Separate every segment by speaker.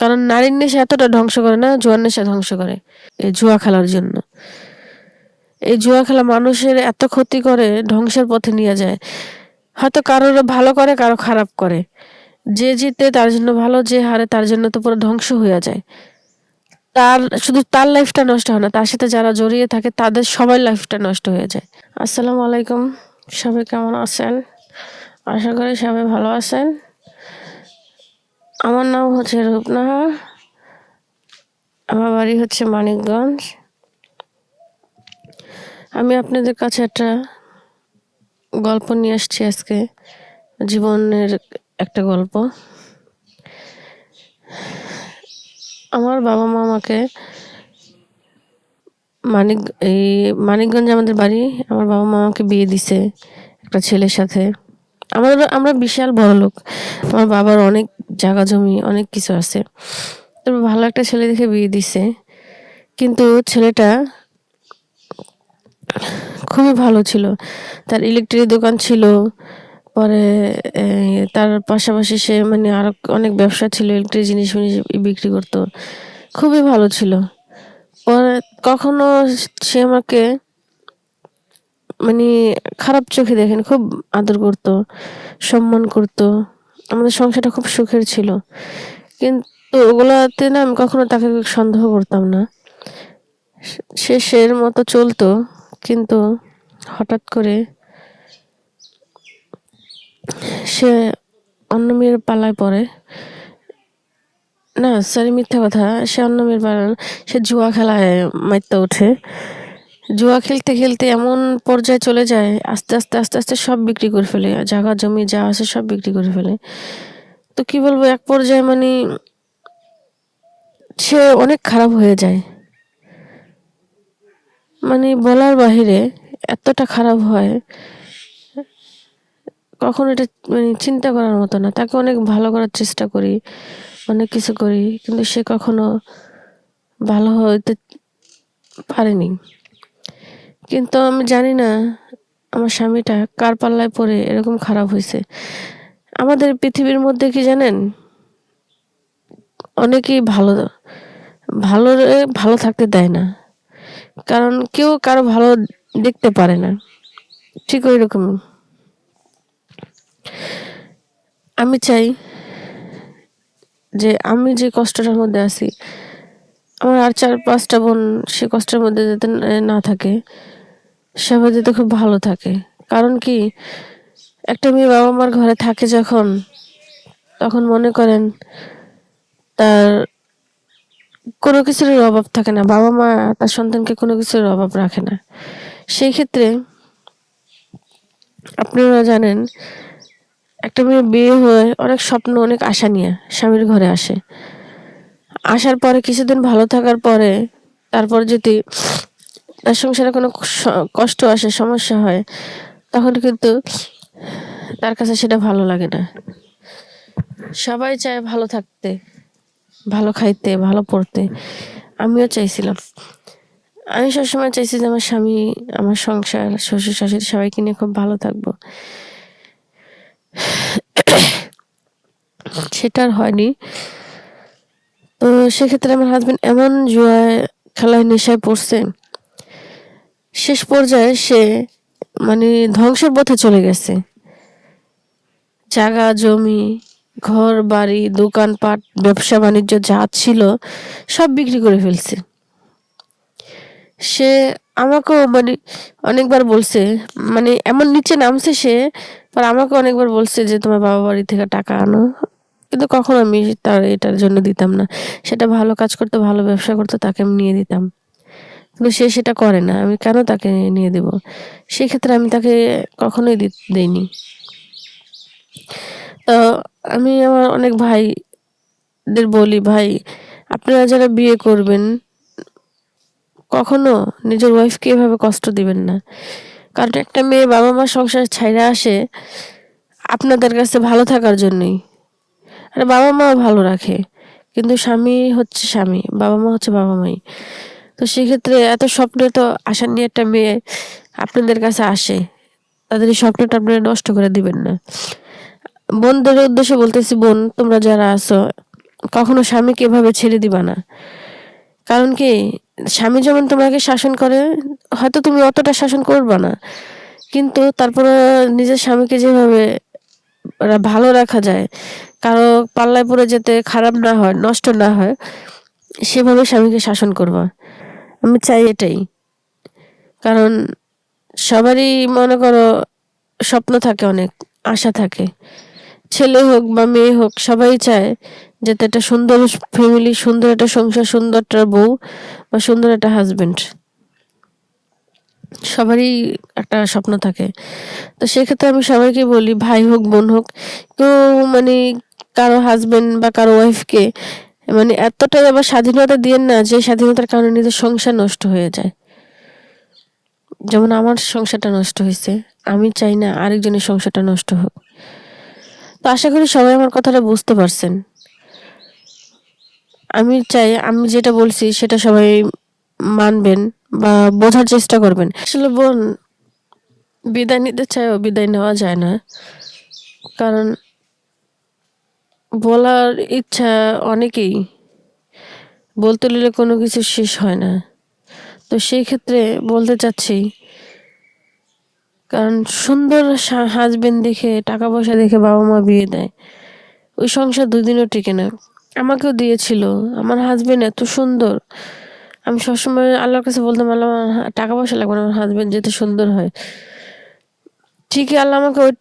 Speaker 1: কারণ নারীর নেশা এতটা ধ্বংস করে না, জুয়ার নেশা ধ্বংস করে এই জুয়া খেলার জন্য। এই জুয়া খেলা মানুষের এত ক্ষতি করে, ধ্বংসের পথে নিয়ে যায়। হয়তো কারোর ভালো করে, কারও খারাপ করে। যে জিতে তার জন্য ভালো, যে হারে তার জন্য তো পুরো ধ্বংস হয়ে যায়। তার, শুধু তার লাইফটা নষ্ট হয় না, তার সাথে যারা জড়িয়ে থাকে তাদের সবাই লাইফটা নষ্ট হয়ে যায়। আসসালামু আলাইকুম, সবাই কেমন আছেন? আশা করি সবাই ভালো আছেন। আমার নাম হচ্ছে রূপনাহা। আমার বাড়ি হচ্ছে মানিকগঞ্জ। আমি আপনাদের কাছে একটা গল্প নিয়ে আসছি আজকে, জীবনের একটা গল্প। আমার বাবা মা আমাকে মানিক এই মানিকগঞ্জে আমাদের বাড়ি, আমার বাবা মা আমাকে বিয়ে দিছে একটা ছেলের সাথে। আমাদের আমরা বিশাল বড় লোক। আমার বাবার অনেক জায়গা জমি, অনেক কিছু আছে। তবে ভালো একটা ছেলে দেখে বিয়ে দিছে। কিন্তু ছেলেটা খুবই ভালো ছিল। তার ইলেকট্রিক দোকান ছিল। পরে তার পাশাপাশি সে মানে আরও অনেক ব্যবসা ছিল, ইলেকট্রিক জিনিস বিক্রি করতো। খুবই ভালো ছিল। পরে কখনো সে আমাকে মানে খারাপ চোখে দেখেন, খুব আদর করতো, সম্মান করতো। আমাদের সংসারটা খুব সুখের ছিল। কিন্তু ওগুলাতে না আমি কখনো তাকে সন্দেহ করতাম না। সে, সের মতো চলতো, কিন্তু হঠাৎ করে সে অন্য মেয়ের পালায় পড়ে। না সরি মিথ্যা কথা। সে অন্য মেয়ের পালায়, সে জুয়া খেলায় মারতে ওঠে। জুয়া খেলতে খেলতে এমন পর্যায়ে চলে যায়, আস্তে আস্তে আস্তে আস্তে সব বিক্রি করে ফেলে, জায়গা, জমি যা আছে সব বিক্রি করে ফেলে। তো কি বলব, এক পর্যায়ে মানে সে অনেক খারাপ হয়ে যায়। মানে বলার বাহিরে এতটা খারাপ হয়, কখন এটা মানে চিন্তা করার মতো না। তাকে অনেক ভালো করার চেষ্টা করি, অনেক কিছু করি, কিন্তু সে কখনো ভালো হইতে পারেনি। কিন্তু আমি জানি না আমার স্বামীটা কার পাল্লায় পড়ে এরকম খারাপ হয়েছে। আমাদের পৃথিবীর মধ্যে কি জানেন? অনেকেই ভালো ভালো ভালো থাকতে দেয় না। কারণ কেউ কারও ভালো দেখতে পারে না। ঠিক ওই রকম। আমি চাই যে আমি যে কষ্টটার মধ্যে আছি, আমার আর চার পাঁচটা বোন সে কষ্টের মধ্যে যাতে না থাকে। সবাই যাতে খুব ভালো থাকে। কারণ কি, একটা মেয়ে বাবা মার ঘরে থাকে যখন, তখন মনে করেন তার কোনো কিছুর অভাব থাকে না। বাবা মা তার সন্তানকে কোনো কিছুর অভাব রাখে না। সেই ক্ষেত্রে আপনারা জানেন, একটা মেয়ে বিয়ে হয়ে অনেক স্বপ্ন, অনেক আশা নিয়ে স্বামীর ঘরে আসে। আসার পরে কিছুদিন ভালো থাকার পরে, তারপর যদি সংসারে কোনো কষ্ট আসে, সমস্যা হয়, তখন কিন্তু তার কাছে সেটা ভালো লাগে না। সবাই চায় ভালো থাকতে, ভালো খাইতে, ভালো পড়তে। আমিও চাইছিলাম। আমি সবসময় চাইছি যে আমার স্বামী, আমার সংসার, শ্বশুর, শাশুড়ি সবাইকে নিয়ে খুব ভালো থাকব। সেটা আর হয়নি। তো সেক্ষেত্রে আমার হাজবেন্ড এমন জুয়ায়, খেলায় নেশায় পড়ছে শেষ পর্যায়ে সে মানে ধ্বংসের পথে চলে গেছে। জায়গা, জমি, ঘর, বাড়ি দোকানপাট ব্যবসা, বাণিজ্য যা ছিল সব বিক্রি করে ফেলছে। সে আমাকেও মানে অনেকবার বলছে মানে এমন নিচে নামছে সে, পর আমাকে অনেকবার বলছে যে তোমার বাবা বাড়ি থেকে টাকা আনো। কিন্তু কখনো আমি তার এটার জন্য দিতাম না। সেটা ভালো কাজ করতে, ভালো ব্যবসা করতে, তাকে আমি নিয়ে দিতাম। কিন্তু সে সেটা করে না। আমি কেন তাকে নিয়ে দেব? সেক্ষেত্রে আমি তাকে কখনোই দেইনি। তো আমি আমার অনেক ভাইদের বলি, ভাই, আপনারা যারা বিয়ে করবেন, কখনো নিজের ওয়াইফকে এভাবে কষ্ট দিবেন না। কারণ একটা মেয়ে বাবা মা সংসার ছাইরা আসে আপনাদের কাছে ভালো থাকার জন্যই। আর বাবা মা ভালো রাখে, কিন্তু স্বামী হচ্ছে স্বামী বাবা মা হচ্ছে বাবা মাই তো সেক্ষেত্রে এত স্বপ্নে তো আশা নিয়ে একটা মেয়ে আপনাদের কাছে আসে, তাদের এই স্বপ্নটা আপনারা নষ্ট করে দিবেন না। বোনদের উদ্দেশ্যে বলতেছি, বোন, তোমরা যারা আছো, কখনো স্বামীকে এভাবে ছেড়ে দিবা না। কারণ কি, স্বামী যেমন তোমাকে শাসন করে, হয়তো তুমি অতটা শাসন করবা না। কিন্তু তারপরে নিজের স্বামীকে যেভাবে ভালো রাখা যায়, কারও পাল্লায় পড়ে যেতে খারাপ না হয়, নষ্ট না হয়, সেভাবে স্বামীকে শাসন করবা। আমি চাই এটাই। কারণ সবারই, মনে করো, স্বপ্ন থাকে অনেক, আশা থাকে। ছেলে হোক বা মেয়ে হোক, সবাই চায় যাতে একটা সুন্দর ফ্যামিলি সুন্দর একটা সংসার, সুন্দর একটা বউ বা সুন্দর একটা হাজবেন্ড সবারই একটা স্বপ্ন থাকে। তো সেক্ষেত্রে আমি সবাইকে বলি, ভাই হোক, বোন হোক, কেউ মানে কারও হাজবেন্ড বা কারও ওয়াইফকে মানে এতটাই আবার স্বাধীনতা দিয়ে না যে স্বাধীনতার কারণে নিজের সংসার নষ্ট হয়ে যায়। যেমন আমার সংসারটা নষ্ট হয়েছে, আমি চাই না আরেকজনের সংসারটা নষ্ট হোক। তো আশা করি সবাই আমার কথাটা বুঝতে পারছেন। আমি চাই, আমি যেটা বলছি সেটা সবাই মানবেন বা বোঝার চেষ্টা করবেন। আসলে বোন, বিদায় নিতে চাইও বিদায় নেওয়া যায় না। কারণ বলার ইচ্ছা অনেকেই। বলতে নিলে কোনো কিছু শেষ হয় না। তো সেই ক্ষেত্রে বলতে চাচ্ছি, কারণ সুন্দর হাজবেন্ড দেখে টাকা পয়সা দেখে বাবা মা বিয়ে দেয়, ওই সংসার দুদিনও টিকে না। আমাকেও দিয়েছিল, আমার হাজবেন্ড এত সুন্দর। আমি সবসময় আল্লাহর কাছে বলতাম, আল্লাহ টাকা পয়সা লাগবে না, আমার হাজবেন্ড যেতে সুন্দর হয়। ঠিকই আল্লাহ আমাকে ওই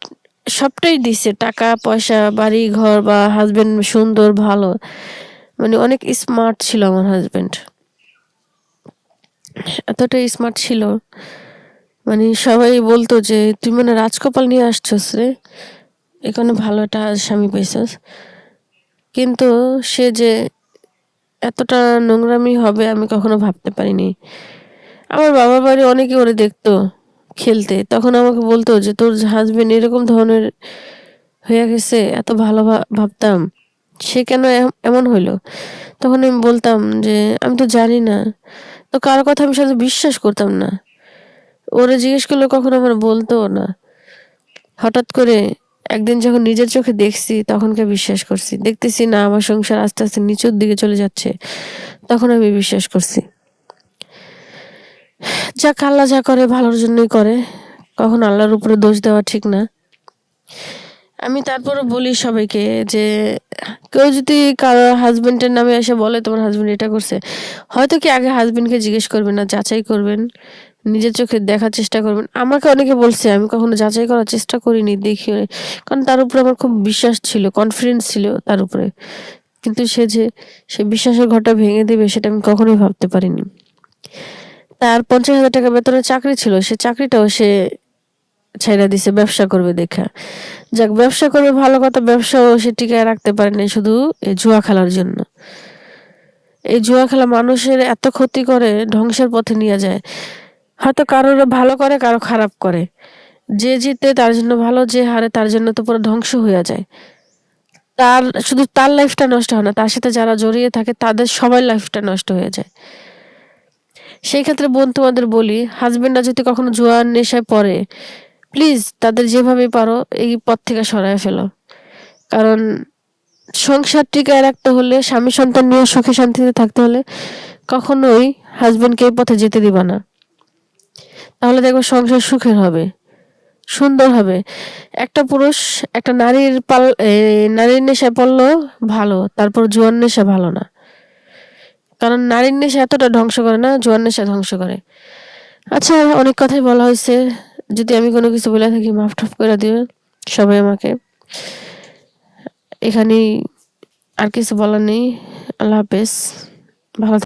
Speaker 1: সবটাই দিছে। টাকা, পয়সা, বাড়ি, ঘর, বা হাজবেন্ড সুন্দর, ভালো। মানে অনেক স্মার্ট ছিল আমার হাজবেন্ড এতটাই স্মার্ট ছিল। মানে সবাই বলতো যে, তুই মানে রাজকপাল নিয়ে আসছস রে? এখানে ভালো একটা স্বামী পেয়েছস কিন্তু সে যে এতটা নোংরামি হবে আমি কখনো ভাবতে পারিনি। আমার বাবার বাড়ি অনেকে ওরে দেখতো। খেলতে, তখন আমাকে বলতো যে, তোর হাজবেন্ড এরকম ধরনের হয়ে গেছে, এত ভালো ভাবতাম, সে কেন এমন হইল? তখন আমি বলতাম যে, আমি তো জানি না, তো কারও কথা আমি সাথে বিশ্বাস করতাম না। ওরা জিজ্ঞেস করলে, কখনো আমার বলতো না? হঠাৎ করে একদিন যখন নিজের চোখে দেখছি তখনকে বিশ্বাস করছি? দেখতেছি না, আমার সংসার আস্তে আস্তে নিচুর দিকে চলে যাচ্ছে, তখন আমি বিশ্বাস করছি। যা আল্লাহ যা করে, ভালোর জন্যই করে। কখন আল্লাহর উপরে দোষ দেওয়া ঠিক না। আমি তারপরে বলি সবাইকে যে, কেউ যদি কারও হাজবেন্ডের নামে এসে বলে, তোমার হাজবেন্ড এটা করছে, হয়তো কি আগে হাজবেন্ডকে জিজ্ঞেস করবেন না, যাচাই করবেন, নিজের চোখে দেখার চেষ্টা করবেন। আমাকে অনেকে বলছে, আমি কখনো যাচাই করার চেষ্টা করিনি, দেখি। কারণ তার উপরে আমার খুব বিশ্বাস ছিল কনফিডেন্স ছিল তার উপরে। কিন্তু সে যে, সে বিশ্বাসের ঘরটা ভেঙে দেবে, সেটা আমি কখনোই ভাবতে পারিনি। তার পঞ্চাশ হাজার টাকা বেতনের চাকরি ছিল, সে চাকরিটাও সে ছেড়ে দিছে, ব্যবসা করবে দেখা। যাক, ব্যবসা করবে, ভালো কথা, ব্যবসাও সে টিকায় রাখতে পারেনি শুধু এই জুয়া খেলার জন্য। এই জুয়া খেলা মানুষের এত ক্ষতি করে, ধ্বংসের পথে নিয়ে যায়। হয়তো কারোর ভালো করে, কারও খারাপ করে। যে জিতে তার জন্য ভালো, যে হারে তার জন্য তো পুরো ধ্বংস হয়ে যায়। তার, শুধু তার লাইফটা নষ্ট হয় না, তার সাথে যারা জড়িয়ে থাকে, তাদের সবার লাইফটা নষ্ট হয়ে যায়। সেই ক্ষেত্রে বোন তোমাদের বলি হাজবেন্ডরা যদি কখনো জুয়ার নেশায় পড়ে প্লিজ তাদের যেভাবে পারো এই পথ থেকে সরায় ফেলো। কারণ সংসার টিকায় রাখতে হলে, স্বামী সন্তান নিয়ে সুখে শান্তিতে থাকতে হলে কখনোই হাজবেন্ডকে এই পথে যেতে দিবা না। তাহলে দেখবে সংসার সুখের হবে, সুন্দর হবে। একটা পুরুষ একটা নারীর পাল নারীর নেশায় পড়ল ভালো, তারপর জোয়ার নেশা ভালো না। কারণ নারীর নেশা এতটা ধ্বংস করে না, জোয়ার নেশা ধ্বংস করে। আচ্ছা অনেক কথাই বলা হয়েছে। যদি আমি কোনো কিছু বলে থাকি, মাফ টাফ করে দিও সবাই আমাকে। এখানেই আর কিছু বলার নেই। আল্লাহ হাফেজ। ভালো